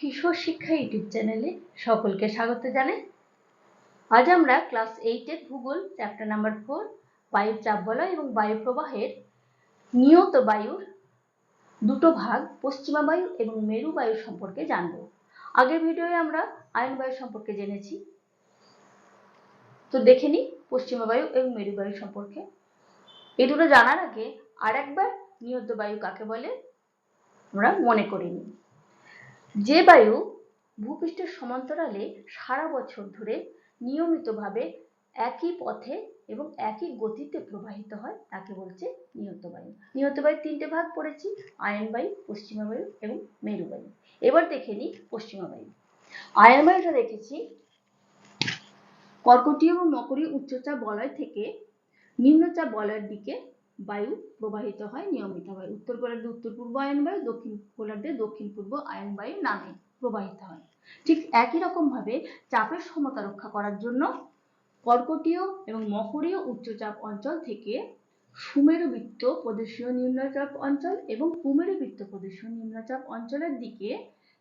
কিশোর শিক্ষা ইউটিউব চ্যানেলে সকলকে স্বাগত জানাই। আজ আমরা ক্লাস এইটের ভূগোল চ্যাপ্টার নাম্বার ফোর বায়ুর চাপ বলয় এবং বায়ু প্রবাহের নিয়ত বায়ুর দুটো ভাগ, পশ্চিমা বায়ু এবং মেরু বায়ু সম্পর্কে জানব। আগের ভিডিওয়ে আমরা আয়ন বায়ু সম্পর্কে জেনেছি। তো দেখে নিই পশ্চিমা বায়ু এবং মেরু বায়ু সম্পর্কে। এই দুটো জানার আগে আর একবার নিয়ত বায়ু কাকে বলে, আমরা মনে করে নিই। যে বায়ু ভূপৃষ্ঠের সমান্তরালে সারা বছর ধরে নিয়মিতভাবে একই পথে এবং একই গতিতে প্রবাহিত হয়, তাকে বলছে নিয়ত বায়ু। নিয়ত বায়ুর তিনটে ভাগ পড়েছি, আয়ন বায়ু, পশ্চিমা বায়ু এবং মেরু বায়ু। এবার দেখে নিই পশ্চিমা বায়ু। আয়ন বায়ুটা দেখেছি। কর্কটীয় এবং মকরীয় উচ্চচাপ বলয় থেকে নিম্নচাপ বলয়ের দিকে বায়ু প্রবাহিত হয় নিয়মিত নিয়মিতভাবে উত্তর গোলার্ধে উত্তর পূর্ব আয়ন বায়ু দক্ষিণ গোলার্ধে দক্ষিণ পূর্ব আয়ন বায়ু নামে প্রবাহিত হয়। ঠিক একই রকম ভাবে চাপের সমতা রক্ষা করার জন্য কর্কটীয় এবং মকরীয় উচ্চচাপ অঞ্চল থেকে সুমেরুবৃত্ত প্রদেশীয় নিম্নচাপ অঞ্চল এবং কুমেরুবৃত্ত প্রদেশীয় নিম্নচাপ অঞ্চলের দিকে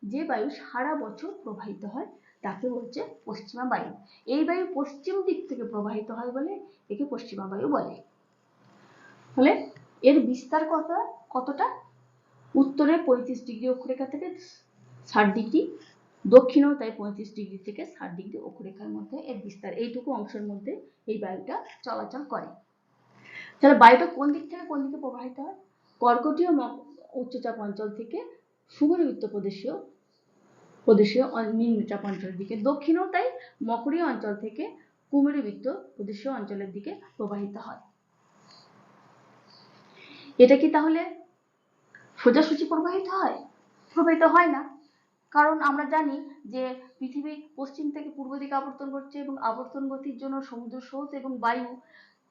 যে বায়ু সারা বছর প্রবাহিত হয়, তাকে বলছে পশ্চিমা বায়ু। এই বায়ু পশ্চিম দিক থেকে প্রবাহিত হয় বলে একে পশ্চিমা বায়ু বলে। তাহলে এর বিস্তার কত কতটা? উত্তরে পঁয়ত্রিশ ডিগ্রি অক্ষরেখা থেকে ষাট ডিগ্রি, দক্ষিণেও তাই পঁয়ত্রিশ ডিগ্রি থেকে ষাট ডিগ্রি অক্ষরেখার মধ্যে এর বিস্তার। এইটুকু অংশের মধ্যে এই বায়ুটা চলাচল করে। তাহলে বায়ুটা কোন দিক থেকে কোন দিকে প্রবাহিত হয়? কর্কটীয় উচ্চচাপ অঞ্চল থেকে সুমেরুবৃত্ত প্রদেশীয় প্রদেশীয় নিম্নচাপ অঞ্চলের দিকে। দক্ষিণেও তাই মকরীয় অঞ্চল থেকে কুমেরুবৃত্ত প্রদেশীয় অঞ্চলের দিকে প্রবাহিত হয়। এটা কি তাহলে সোজাসুজি প্রবাহিত হয়? প্রবাহিত হয় না। কারণ আমরা জানি যে পৃথিবী পশ্চিম থেকে পূর্ব দিকে আবর্তন করছে এবং আবর্তন গতির জন্য সমুদ্র স্রোত এবং বায়ু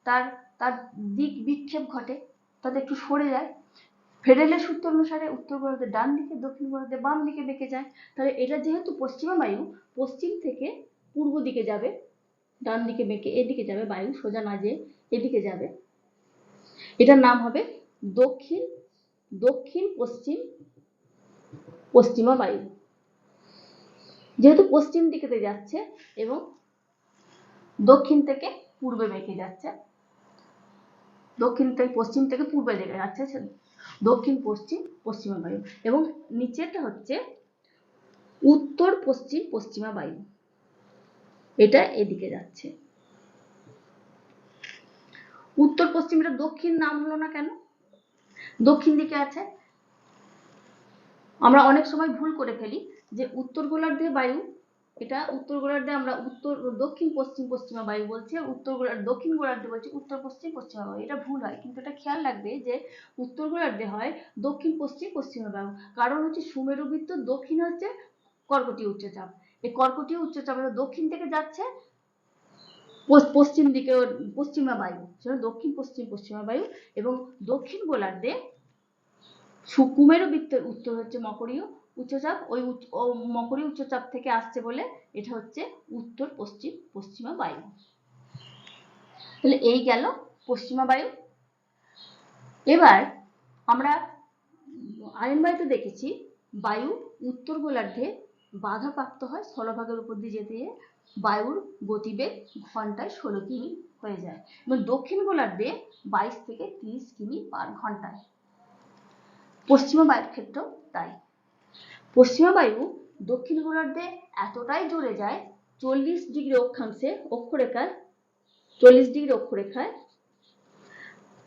তার তার দিক বিক্ষেপ ঘটে, তাতে একটু সরে যায়। ফেডেলের সূত্র অনুসারে উত্তর গোলার্ধে ডান দিকে, দক্ষিণ গোলার্ধে বাম দিকে বেঁকে যায়। তাহলে এটা যেহেতু পশ্চিমা বায়ু, পশ্চিম থেকে পূর্ব দিকে যাবে, ডান দিকে বেঁকে এদিকে যাবে বায়ু, সোজা না যেয়ে এদিকে যাবে। এটার নাম হবে দক্ষিণ দক্ষিণ, পশ্চিম, পশ্চিমা বায়ু। যেহেতু পশ্চিম দিকেতে যাচ্ছে এবং দক্ষিণ থেকে পূর্বে বেঁকে যাচ্ছে, দক্ষিণ থেকে পশ্চিম থেকে পূর্বে দিকে যাচ্ছে দক্ষিণ, পশ্চিম, পশ্চিমা বায়ু এবং নিচেটা হচ্ছে উত্তর, পশ্চিম, পশ্চিমা বায়ু। এটা এদিকে যাচ্ছে। উত্তর, পশ্চিম, এটা দক্ষিণ নাম হলো না কেন? দক্ষিণ দিকে আছে। আমরা অনেক সময় ভুল করে ফেলি যে উত্তর গোলার্ধে বায়ু, এটা উত্তর গোলার্ধে আমরা উত্তর, দক্ষিণ, পশ্চিম, পশ্চিমা বায়ু বলছি উত্তর গোলার্ধ, দক্ষিণ গোলার্ধে বলছি উত্তর, পশ্চিম, পশ্চিমা বায়ু। এটা ভুল হয়, কিন্তু এটা খেয়াল রাখবে যে উত্তর গোলার্ধে হয় দক্ষিণ, পশ্চিম, পশ্চিমা বায়ু। কারণ হচ্ছে সুমেরুবৃত্ত দক্ষিণ হচ্ছে কর্কটীয় উচ্চচাপ। এই কর্কটীয় উচ্চচাপ দক্ষিণ থেকে যাচ্ছে পশ্চিম দিকে পশ্চিমা বায়ু, সেটা দক্ষিণ, পশ্চিম, পশ্চিমা বায়ু এবং দক্ষিণ গোলার্ধে কুমেরু বৃত্তের উত্তর হচ্ছে মকরীয় উচ্চচাপ, ওই মকরীয় উচ্চচাপ থেকে আসছে বলে এটা হচ্ছে উত্তর, পশ্চিম, পশ্চিমা বায়ু। তাহলে এই গেল পশ্চিমা বায়ু। এবার আমরা আয়ন বায়ুতে দেখেছি বায়ু উত্তর গোলার্ধে বাধাপ্রাপ্ত হয় স্থলভাগের উপর দিয়ে যেতে বায়ুর গতিবেগ ঘন্টায় ষোলো কিমি হয়ে যায় এবং দক্ষিণ গোলার্ধে বাইশ থেকে তিরিশ কিমি পার ঘন্টায়। পশ্চিমা বায়ুর ক্ষেত্রেও তাই। পশ্চিমা বায়ু দক্ষিণ গোলার্ধে এতটাই জোরে যায়, চল্লিশ ডিগ্রি অক্ষাংশে অক্ষরেখায় চল্লিশ ডিগ্রি অক্ষরেখায়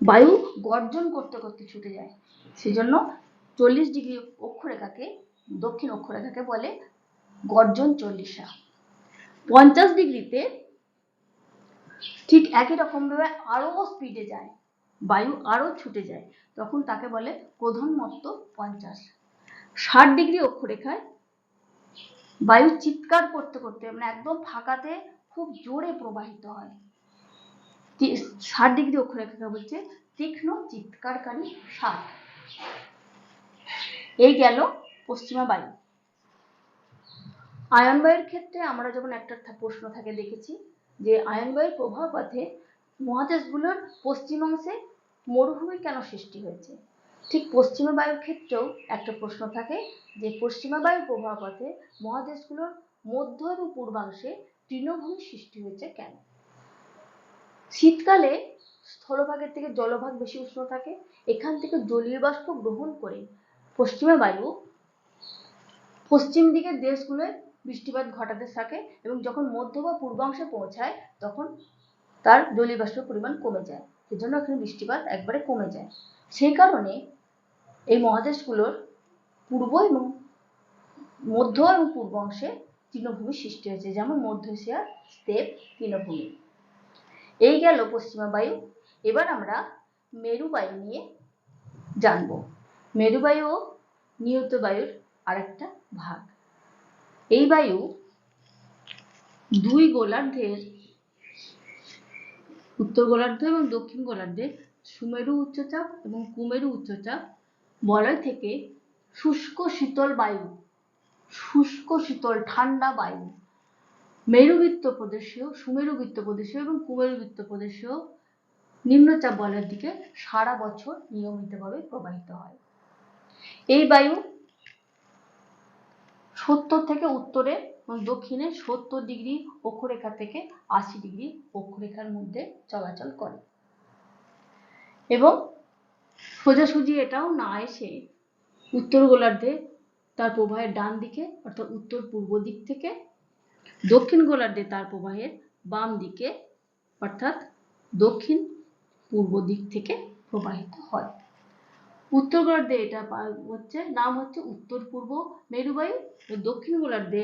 বায়ু গর্জন করতে করতে ছুটে যায়। সেজন্য চল্লিশ ডিগ্রি অক্ষরেখাকে দক্ষিণ অক্ষরেখাকে বলে গর্জন চল্লিশা। পঞ্চাশ ডিগ্রিতে ঠিক একই রকম ভাবে আরও স্পিডে যায়, বায়ু আরও ছুটে যায়, তখন তাকে বলে প্রধানমত্ত পঞ্চাশ। ষাট ডিগ্রি অক্ষরেখায় বায়ু চিৎকার করতে করতে মানে একদম ফাঁকাতে খুব জোরে প্রবাহিত হয়। ষাট ডিগ্রি অক্ষরেখাকে বলছে তীক্ষ্ণ চিৎকারকারী ষাট। এই গেল পশ্চিমা বায়ু। আয়ন বায়ুর ক্ষেত্রে আমরা যখন একটা প্রশ্ন থাকে দেখেছি যে আয়ন বায়ুর প্রভাব পথে মহাদেশগুলোর পশ্চিমাংশে মরুভূমি কেন সৃষ্টি হয়েছে? ঠিক পশ্চিমা বায়ুর ক্ষেত্রেও একটা প্রশ্ন থাকে যে পশ্চিমা বায়ুর প্রভাবপথে মহাদেশগুলোর মধ্য এবং পূর্বাংশে তৃণভূমি সৃষ্টি হয়েছে কেন? শীতকালে স্থলভাগের থেকে জলভাগ বেশি উষ্ণ থাকে, এখান থেকে জলীয় বাষ্প গ্রহণ করে পশ্চিমা বায়ু পশ্চিম দিকের দেশগুলোয় বৃষ্টিপাত ঘটাতে থাকে এবং যখন মধ্য বা পূর্বাংশে পৌঁছায়, তখন তার জলীয় বাষ্পের পরিমাণ কমে যায়। সেজন্য এখানে বৃষ্টিপাত একবারে কমে যায়। সেই কারণে এই মহাদেশগুলোর পূর্ব এবং মধ্য এবং পূর্ব অংশে তৃণভূমি সৃষ্টি হয়েছে, যেমন মধ্য এশিয়ার স্টেপ তৃণভূমি। এই গেল পশ্চিমা বায়ু। এবার আমরা মেরু বায়ু নিয়ে জানব। মেরু বায়ু নিয়ত বায়ুর আরেকটা ভাগ। এই বায়ু দুই গোলার্ধের উত্তর গোলার্ধ এবং দক্ষিণ গোলার্ধে সুমেরু উচ্চচাপ এবং কুমেরু উচ্চচাপ বলয় থেকে শুষ্ক শীতল বায়ু, শুষ্ক শীতল ঠান্ডা বায়ু। মেরুবৃত্ত প্রদেশীয় সুমেরুবৃত্ত প্রদেশীয় এবং কুমেরুবৃত্ত প্রদেশীয় নিম্নচাপ বলয়ের দিকে সারা বছর নিয়মিতভাবে প্রবাহিত হয়। এই বায়ু সত্তর থেকে উত্তরে এবং দক্ষিণে সত্তর ডিগ্রি অক্ষরেখা থেকে আশি ডিগ্রি অক্ষরেখার মধ্যে চলাচল করে। এবং সোজাসুজি এটাও না এসে উত্তর গোলার্ধে তার প্রবাহের ডান দিকে, অর্থাৎ উত্তর পূর্ব দিক থেকে, দক্ষিণ গোলার্ধে তার প্রবাহের বাম দিকে, অর্থাৎ দক্ষিণ পূর্ব দিক থেকে প্রবাহিত হয়। উত্তর গোলার্ধে এটা হচ্ছে। নাম হচ্ছে উত্তর পূর্ব মেরুবায়ু দক্ষিণ গোলার্ধে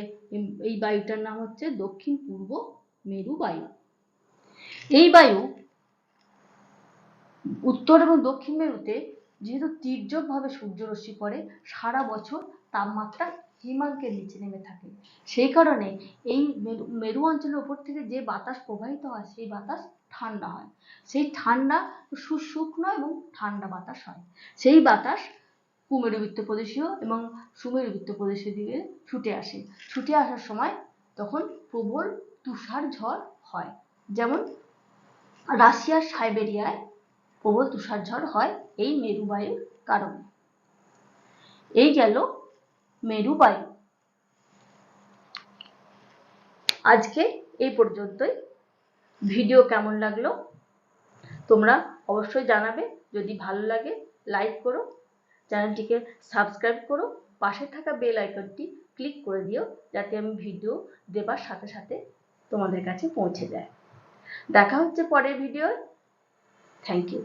এই বায়ুটার নাম হচ্ছে দক্ষিণ পূর্ব মেরু বায়ু এই বায়ু উত্তর এবং দক্ষিণ মেরুতে যেহেতু তীর্যকভাবে সূর্যরশ্মি পড়ে, সারা বছর তাপমাত্রা হিমাঙ্কের নিচে নেমে থাকে। সেই কারণে এই মেরু মেরু অঞ্চলের উপর থেকে যে বাতাস প্রবাহিত হয়, সেই বাতাস ঠান্ডা হয়। সেই ঠান্ডা শুষ্ণ এবং ঠান্ডা বাতাস হয়। সেই বাতাস কুমেরুবৃত্ত প্রদেশীয় এবং সুমেরুবৃত্ত প্রদেশীয় দিকে ছুটে আসে। ছুটে আসার সময় তখন প্রবল তুষার ঝড় হয়। যেমন রাশিয়ার সাইবেরিয়ায় প্রবল তুষার ঝড় হয় এই মেরুবায়ুর কারণে। এই গেল মেরুবায়ু। আজকে এই পর্যন্তই। ভিডিও কেমন লাগল? তোমরা অবশ্যই জানাবে। যদি ভালো লাগে লাইক করো। চ্যানেলটিকে সাবস্ক্রাইব করো। পাশে থাকা বেল আইকনটি ক্লিক করে দিও, যাতে আমি ভিডিও দেবার সাথে সাথে তোমাদের কাছে পৌঁছে যায়। দেখা হচ্ছে পরের ভিডিও থ্যাংক ইউ